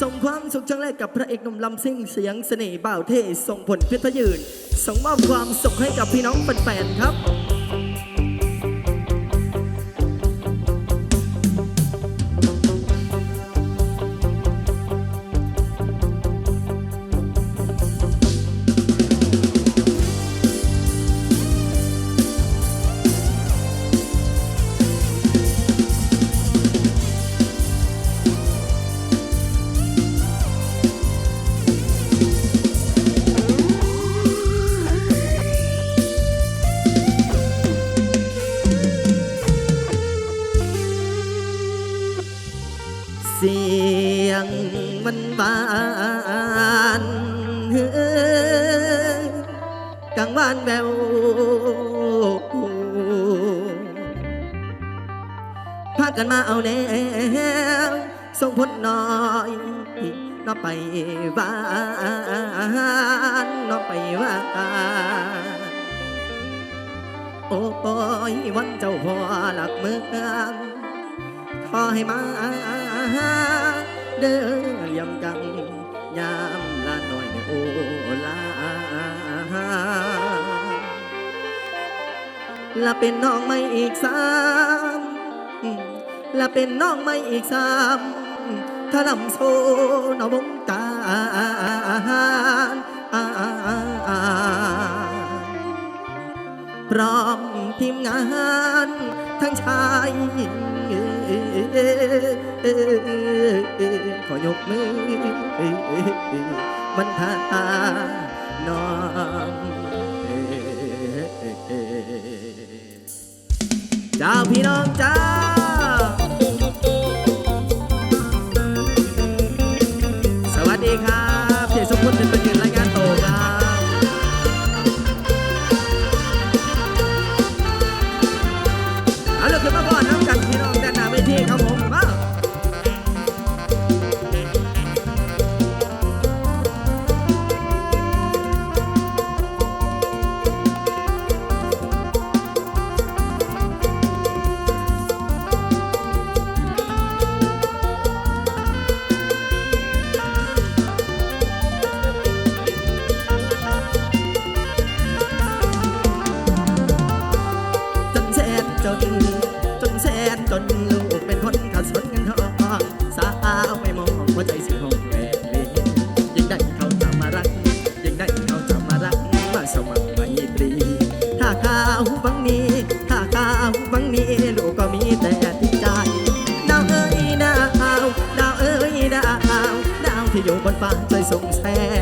ส่งความสุขจังแรกกับพระเอกหนุ่มลำซิ่งเสียงเสน่ห์บ่าวเท่ส่งผลเพชรยืน ส่งมอบความสุขให้กับพี่น้องแฟนๆครับ พากันมาเอาแนวส่งผลน้อยน้อไปบ้านน้อไปว่านโอ้ยวันเจ้าพ่อหลักเมืองขอให้มาเดินเลี่ยมกังยามลาหน่อยโอลาละเป็นน้องไม่อีกสาม และเป็นน้องไม่อีกสามถ้าลำโซนวงการพร้อมทีมงานทั้งชายหญิงขอยกมือมันทาน้องเจ้าพี่น้องจ้า บนฟ้าใจสงแสง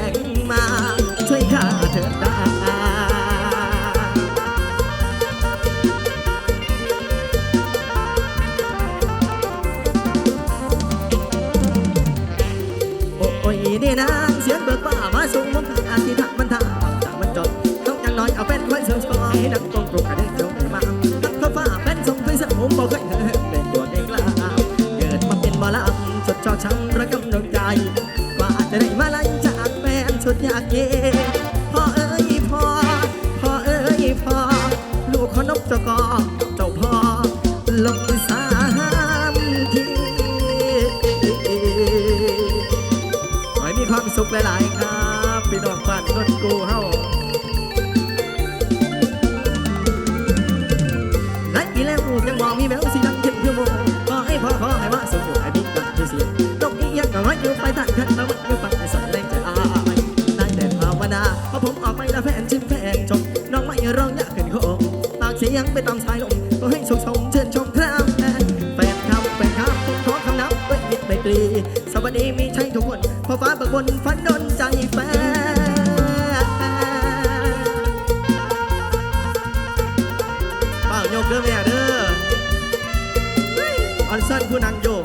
สุขหลาย ๆ ครับพี่น้องบ้านนนกูเฮาไหนปีแล้วยังมองมีแววสีดังเข็มเพื่อโมขอให้พ่อขอให้ว่าสุขอยู่ให้มีกันที่เสียนกนี้ยังก็ร้อยอยู่ไปทางกันมาวันอยู่ฝั่งในสันแรงใจอายได้แต่ภาวนาเพราะผมออกไปแล้วแฟนชิมแฟนชมน้องไม่ร้องอยากขึ้นโคงปากเสียงไปตามชายลมก็ให้ชมชมเชิญชมครับแฟนแฟนครับแฟนครับขอคำนับไว้มิตรไมตรีสวัสดีมี บนฝันดนใจแฟนเป้ายกเด้อแม่เด้อออนเซนผู้นางโยก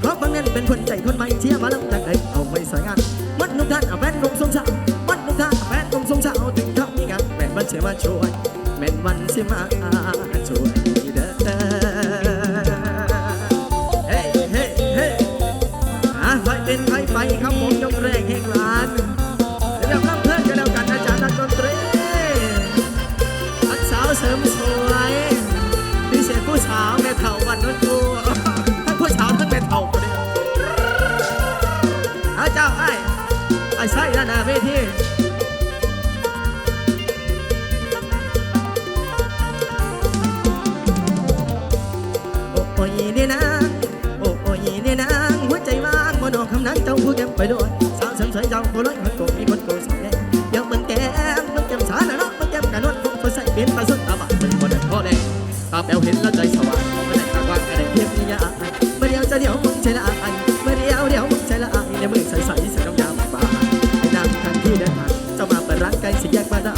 เพราะบางนั้นเป็นคนใจคนไม่เชียร์มาล้วจากไหนเอาไปสวยงามมัดนุกท่านเอาแฟนลงทรงเช้ามัดนุกท่านเอาแฟนลงทรงเช้าถึงเขามีงานแม่นวันเสียมาช่วยแม่นวันเสียมา ตาแป๋วเห็นแล้วใจสว่างไม่ได้ตากว้างอะไรเพียงนี้ยาเมื่เดียวจะเดียวมึงใจละอันเมื่เดียวเดียวมึงใจละอันในมือใสใสใส่น้ำยาป่าไอ้นางทันที่เดินทางจะมาเปิดร้านไก่สิแยกบ้านเรา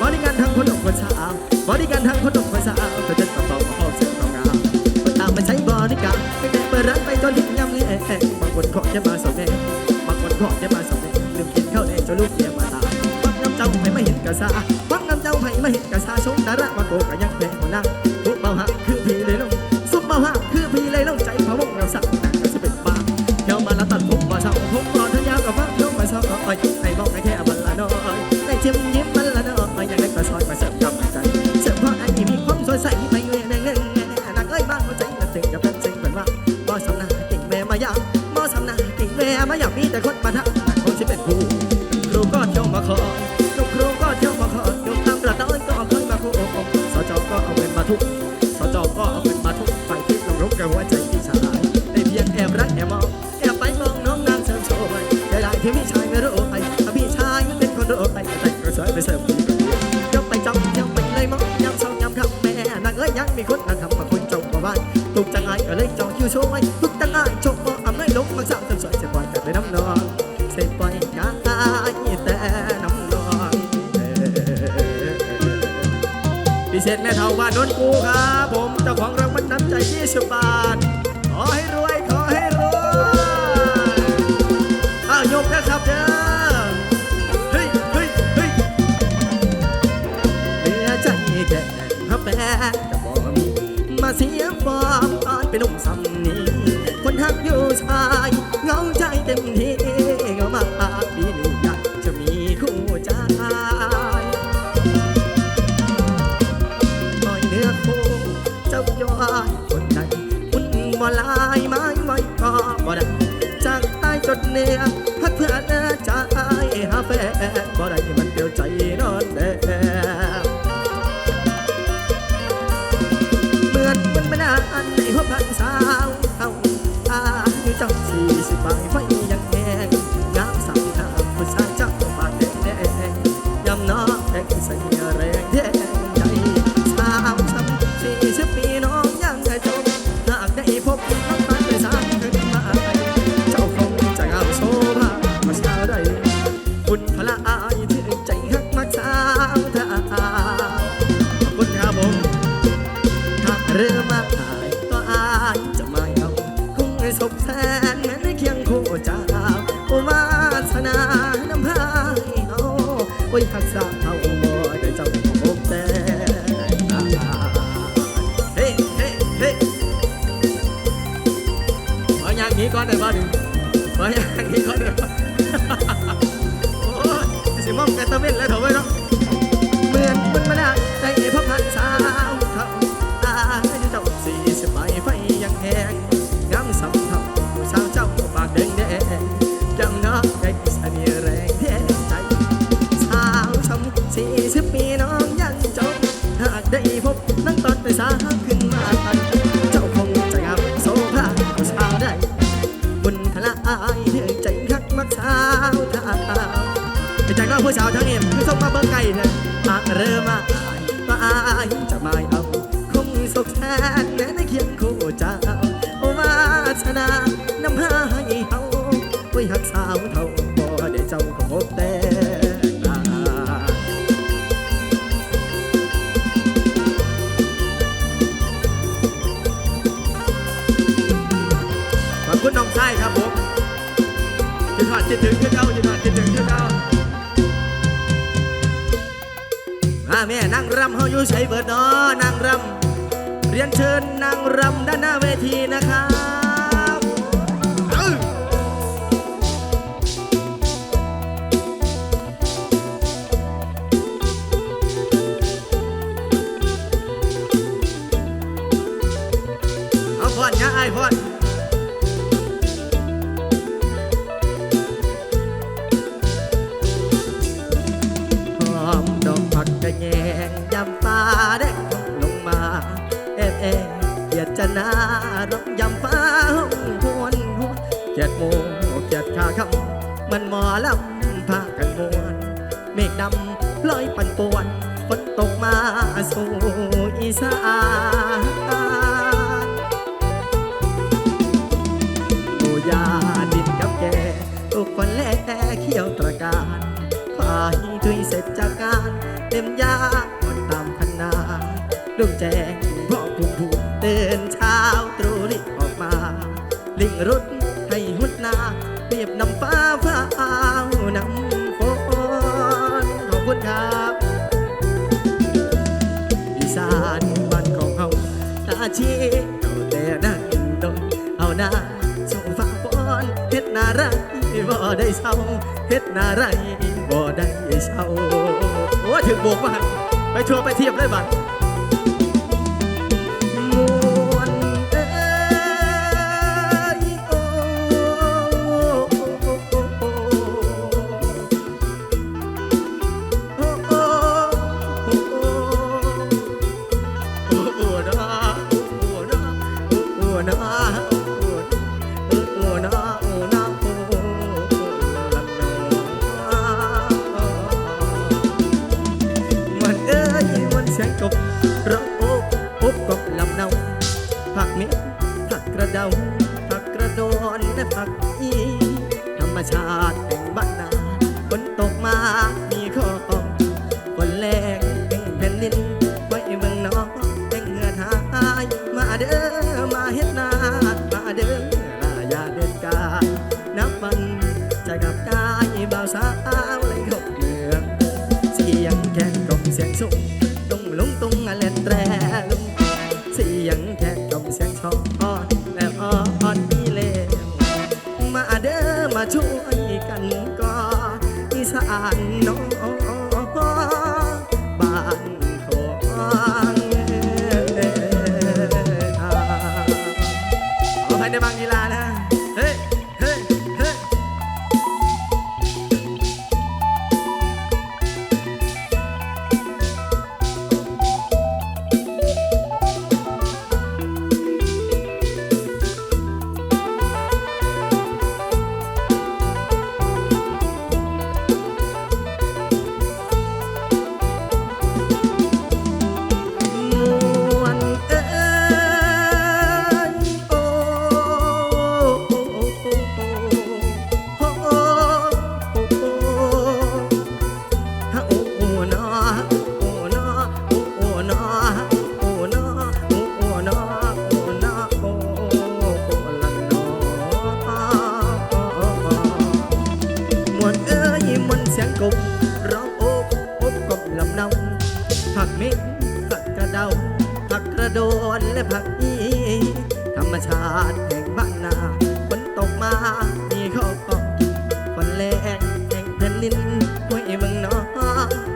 บริการทางคนหลงคนสาวบริการทางคนหลงคนสาวก็จะต่อต่อมาห้องเสียงต่องามาตามมาใช้บริการไปแต่เปิดร้านไปจนถึนยำเลยเอ๋บางคนขอจะมาสองแง่บางคนขอจะมาสองแง่ลืมกินข้าวแดงจะลูกเมียมาตาบักน้ำเจ้าไม่มาเห็นกระซาบักน้ำเจ้าไม่มาเห็นกระซาชงดารามาโกกะยังเป็น กายแต่พิเศษแม่เท่าว่าโดนกูครับผมเจ้าของรังมันน้ำใจยี่สิบบานขอให้รวย ขอให้รวยอ้าวยกนะครับเด้อแก่พระแปรจะบอมมาเสียฟอมตอนเป็นหนุ่มสำนีคนหักอยู่ชายเงาใจเต็มที เนื้อหักเพื่อเนื้อใจหาแฟนบ่ได้มันเดียวใจ con này ba đừng เริ่มมายมาอายจะไม่เอาคงสกแทนแม้ในเคียงคู่เจ้าโาชนะน้ำพาให้เฮาไว้หักสาวเท่าบ่ได้เจ้าของพบแต่ขอคุณน้องชายครับผมจิตถอดจิตถึงคือเอาจิตถอดจิตถึงคือเอา นั่งรำเฮาอยู่ใช้เบิดเนอะนั่งรำเรียนเชิญนั่งรำด้านหน้าเวทีนะคะ มันหมอลำพากันมวนเมฆดำลอยปั่นป่วนฝนตกมาสู่อีสานโอยาดินกับแกตกคนแลเขี้ยวตระการขายทุยเสร็จจากการเต็มยาคนตามคันนาลุงแจงพ่อพุ่มพูเตือนเช้าตรู่ลิออกมา ลิงรุดให้หุดนาเปียบนำฟ้าฟ้า ชีเอาแต่ดันดนเอาหน้าส่งฟ้าฝนเฮ็ดนาไรบ่ได้เศร้าเฮ็ดนาไรบ่ได้เศร้าโอ้ถึงโบกมาไปทัวร์ไปเทียบเลยบัด นะโอ้นะโอ้นะโอ้ลัดนมันเอ้ยมันเสียงกบร้องโอบโอบกบลำเนาผักเม็ดผักกระเดาผักกระโดนและผักอีธรรมชาติแห่งบ้านนาฝนตกมามีข้อฝนแรงแผ่นดิน oh. กบร้องโอบโอบกบลำเนาผักเม็ดผักกระเดาผักกระโดนและผักอีธรรมชาติแห่งบ้านนาฝนตกมามีข้าวกองฝนแรงแห่งแผ่นดินห้วยเมืองน้อง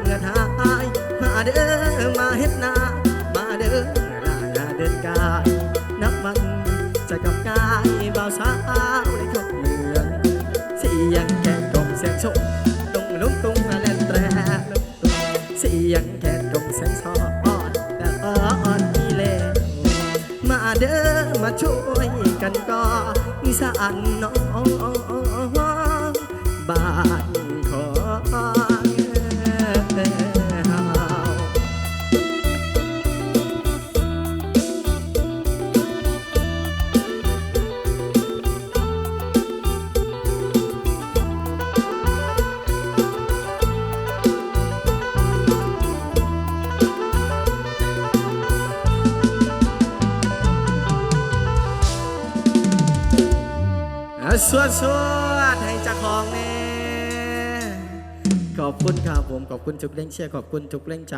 เงาทายมาเด้อมาเฮ็ดนา มาเด้อลาอย่าเดินกายนับมันจะกับกายบ่าสาวในทุกเมืองเสียงแก่กลมเสียงชม็อีสานน้อง สวดสวดให้เจ้าของแน่ขอบคุณครับผมขอบคุณทุกเร่งเชียร์ขอบคุณทุกเร่งใจ